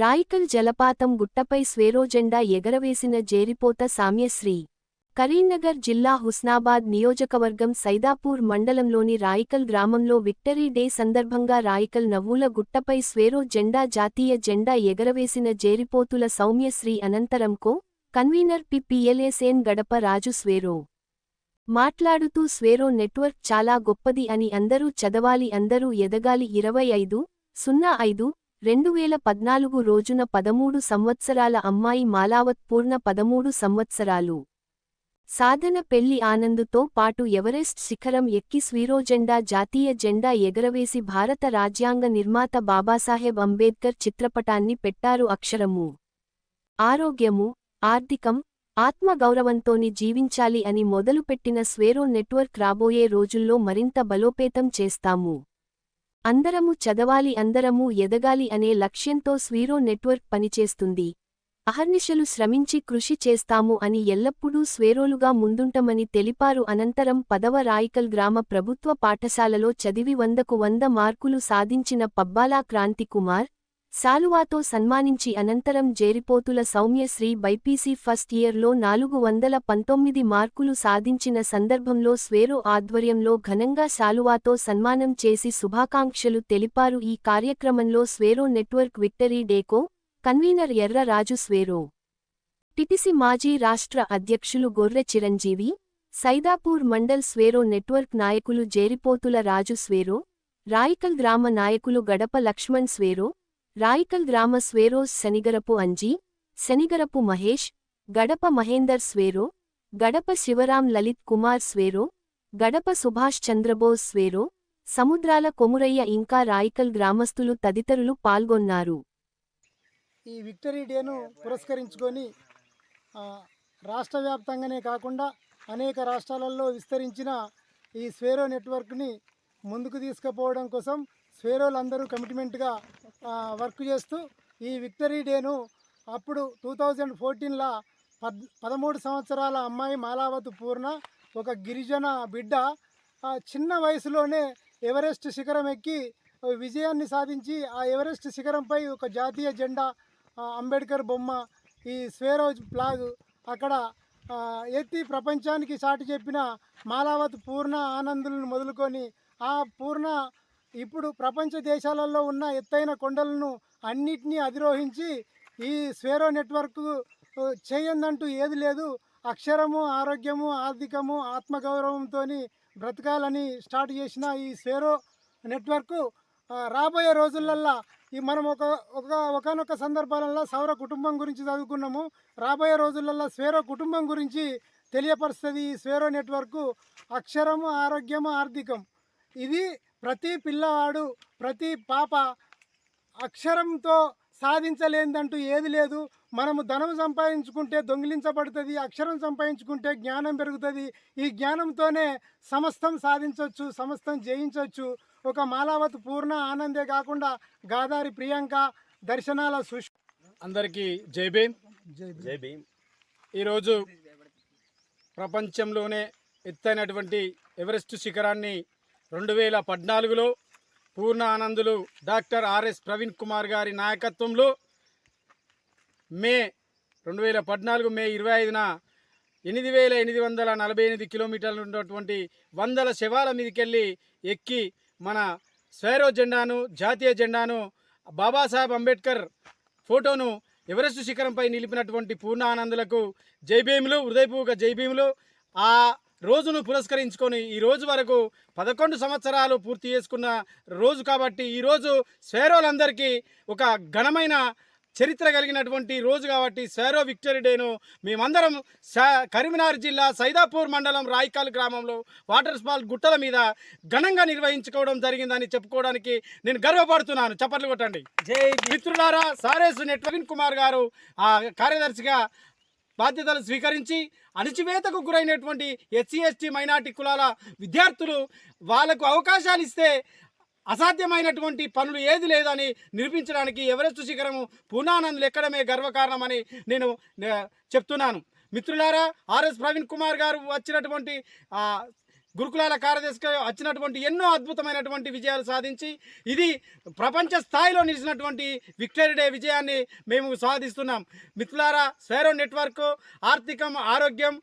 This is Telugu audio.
రాయికల్ జలపాతం గుట్టపై స్వేరోజెండా ఎగరవేసిన జేరిపోత సామ్యశ్రీ. కరీంనగర్ జిల్లా హుస్నాబాద్ నియోజకవర్గం సైదాపూర్ మండలంలోని రాయికల్ గ్రామంలో విక్టరీ డే సందర్భంగా రాయికల్ నవ్వుల గుట్టపై స్వేరో జెండా జాతీయ జెండా ఎగరవేసిన జేరిపోతుల సౌమ్యశ్రీ అనంతరంకో కన్వీనర్ పిపిఎల్ఎస్ఎన్ గడప రాజు స్వేరో. మాట్లాడుతూ స్వేరో నెట్వర్క్ చాలా గొప్పది అని అందరూ చదవాలి అందరూ ఎదగాలి ఇరవై ఐదు సున్నా ఐదు రెండు వేల పద్నాలుగు రోజున పదమూడు సంవత్సరాల అమ్మాయి మాలావత్ పూర్ణ పదమూడు సంవత్సరాలు. సాధన పెళ్ళి ఆనందుతో పాటు ఎవరెస్ట్ శిఖరం ఎక్కి స్వీరోజెండా జాతీయ జెండా ఎగరవేసి భారత రాజ్యాంగ నిర్మాత బాబాసాహెబ్ అంబేద్కర్ చిత్రపటాన్ని పెట్టారు అక్షరము. ఆరోగ్యము ఆర్థికం ఆత్మగౌరవంతోని జీవించాలి అని మొదలుపెట్టిన స్వేరో నెట్వర్క్ రాబోయే రోజుల్లో మరింత బలోపేతం చేస్తాము. అందరము చదవాలి అందరము ఎదగాలి అనే లక్ష్యంతో స్వీరో నెట్వర్క్ పనిచేస్తుంది. అహర్నిశలు శ్రమించి కృషి చేస్తాము అని ఎల్లప్పుడూ స్వేరోలుగా ముందుంటమని తెలిపారు. అనంతరం పదవ రాయికల్ గ్రామ ప్రభుత్వ పాఠశాలలో చదివి వందకు వంద మార్కులు సాధించిన పబ్బాలా క్రాంతి కుమార్ శాలువాతో సన్మానించి అనంతరం జేరిపోతుల సౌమ్యశ్రీ బైపీసీ ఫస్ట్ ఇయర్లో నాలుగు వందల పంతొమ్మిది మార్కులు సాధించిన సందర్భంలో స్వేరో ఆధ్వర్యంలో ఘనంగా శాలువాతో సన్మానం చేసి శుభాకాంక్షలు తెలిపారు. ఈ కార్యక్రమంలో స్వేరో నెట్వర్క్ విక్టరీ డేకో కన్వీనర్ ఎర్ర రాజు స్వేరో టిటిసి మాజీ రాష్ట్ర అధ్యక్షులు గొర్రె చిరంజీవి సైదాపూర్ మండల్ స్వేరో నెట్వర్క్ నాయకులు జేరిపోతుల రాజు స్వేరో రాయికల్ గ్రామ నాయకులు గడప లక్ష్మణ్ స్వేరో రాయికల్ గ్రామ స్వేరోస్ శనిగరపు అంజీ శనిగరపు మహేష్ గడప మహేందర్ స్వేరో గడప శివరాం లలిత్ కుమార్ స్వేరో గడప సుభాష్ చంద్రబోస్ స్వేరో సముద్రాల కొమురయ్య ఇంకా రాయికల్ గ్రామస్తులు తదితరులు పాల్గొన్నారు. ఈ విక్టరీ డేను పురస్కరించుకొని రాష్ట్ర వ్యాప్తంగానే కాకుండా అనేక రాష్ట్రాలలో విస్తరించిన ఈ స్వేరో నెట్వర్క్ని ముందుకు తీసుకుపోవడం కోసం స్వేరోలందరూ కమిట్మెంట్గా వర్క్ చేస్తూ ఈ విక్టరీ డేను అప్పుడు టూ థౌజండ్ ఫోర్టీన్లో పద్ పదమూడు సంవత్సరాల అమ్మాయి మాలావత్ పూర్ణ ఒక గిరిజన బిడ్డ. చిన్న వయసులోనే ఎవరెస్ట్ శిఖరం ఎక్కి విజయాన్ని సాధించి ఆ ఎవరెస్ట్ శిఖరంపై ఒక జాతీయ జెండా అంబేద్కర్ బొమ్మ ఈ స్వేరోజ్ ఫ్లాగ్ అక్కడ ఎత్తి ప్రపంచానికి చాటి చెప్పిన మాలావత్ పూర్ణ ఆనందులను మొదలుకొని ఆ పూర్ణ ఇప్పుడు ప్రపంచ దేశాలలో ఉన్న ఎత్తైన కొండలను అన్నిటినీ అధిరోహించి ఈ స్వేరో నెట్వర్క్ చేయందంటూ ఏది లేదు. అక్షరము ఆరోగ్యము ఆర్థికము ఆత్మగౌరవంతో బ్రతకాలని స్టార్ట్ చేసిన ఈ స్వేరో నెట్వర్క్ రాబోయే రోజులల్లో ఈ మనం ఒక ఒక ఒకనొక సందర్భాలలో సౌర కుటుంబం గురించి చదువుకున్నాము. రాబోయే రోజులలో స్వేరో కుటుంబం గురించి తెలియపరుస్తుంది ఈ స్వేరో నెట్వర్క్ అక్షరము ఆరోగ్యము ఆర్థికం. ఇది ప్రతి పిల్లవాడు ప్రతి పాప అక్షరంతో సాధించలేదంటూ ఏది లేదు. మనము ధనం సంపాదించుకుంటే దొంగిలించబడుతుంది అక్షరం సంపాదించుకుంటే జ్ఞానం పెరుగుతుంది. ఈ జ్ఞానంతోనే సమస్తం సాధించవచ్చు సమస్తం జయించవచ్చు ఒక మాలావత్ పూర్ణ ఆనందే కాకుండా గాదారి ప్రియాంక దర్శనాల సుష్ అందరికీ జై భీమ్. జై భీమ్. ఈరోజు ప్రపంచంలోనే ఎత్తైనటువంటి ఎవరెస్ట్ శిఖరాన్ని రెండు వేల పద్నాలుగులో పూర్ణ ఆనందులు డాక్టర్ ఆర్ఎస్ ప్రవీణ్ కుమార్ గారి నాయకత్వంలో మే రెండు వేల పద్నాలుగు మే ఇరవై ఐదున ఎనిమిది వేల ఎనిమిది వందల నలభై ఎనిమిది కిలోమీటర్లు ఉన్నటువంటి వందల శవాల మీదకెళ్ళి ఎక్కి మన స్వైరో జెండాను జాతీయ జెండాను బాబాసాహెబ్ అంబేద్కర్ ఫోటోను ఎవరెస్ట్ శిఖరంపై నిలిపినటువంటి పూర్ణ ఆనందులకు జైభీములు హృదయపూర్వక జైభీములు ఆ రోజును పురస్కరించుకొని ఈ రోజు వరకు పదకొండు సంవత్సరాలు పూర్తి చేసుకున్న రోజు కాబట్టి ఈ రోజు స్వేరోలందరికీ ఒక ఘనమైన చరిత్ర కలిగినటువంటి రోజు కాబట్టి స్వేరో విక్టరీ డేను మేమందరం సా కరీంనగర్ జిల్లా సైదాపూర్ మండలం రాయికాల్ గ్రామంలో వాటర్ స్పాల్ గుట్టల మీద ఘనంగా నిర్వహించుకోవడం జరిగిందని చెప్పుకోవడానికి నేను గర్వపడుతున్నాను. చప్పట్లు కొట్టండి. జై మిత్రులారా సారేసు నెట్వర్క్ కుమార్ గారు ఆ కార్యదర్శిగా బాధ్యతలు స్వీకరించి అణచివేతకు గురైనటువంటి ఎస్సీ ఎస్టీ మైనార్టీ కులాల విద్యార్థులు వాళ్ళకు అవకాశాలు ఇస్తే అసాధ్యమైనటువంటి పనులు ఏది లేదని నిరూపించడానికి ఎవరెస్ట్ శిఖరము పూర్ణానందులు ఎక్కడమే గర్వకారణమని నేను చెప్తున్నాను. మిత్రులారా ఆర్ఎస్ ప్రవీణ్ కుమార్ గారు వచ్చినటువంటి గురుకులాల కార్యదర్శిగా వచ్చినటువంటి ఎన్నో అద్భుతమైనటువంటి విజయాలు సాధించి ఇది ప్రపంచ స్థాయిలో నిలిచినటువంటి విక్టరీ డే విజయాన్ని మేము సాధిస్తున్నాం. మిత్రులారా స్వేరో నెట్వర్క్ ఆర్థికం ఆరోగ్యం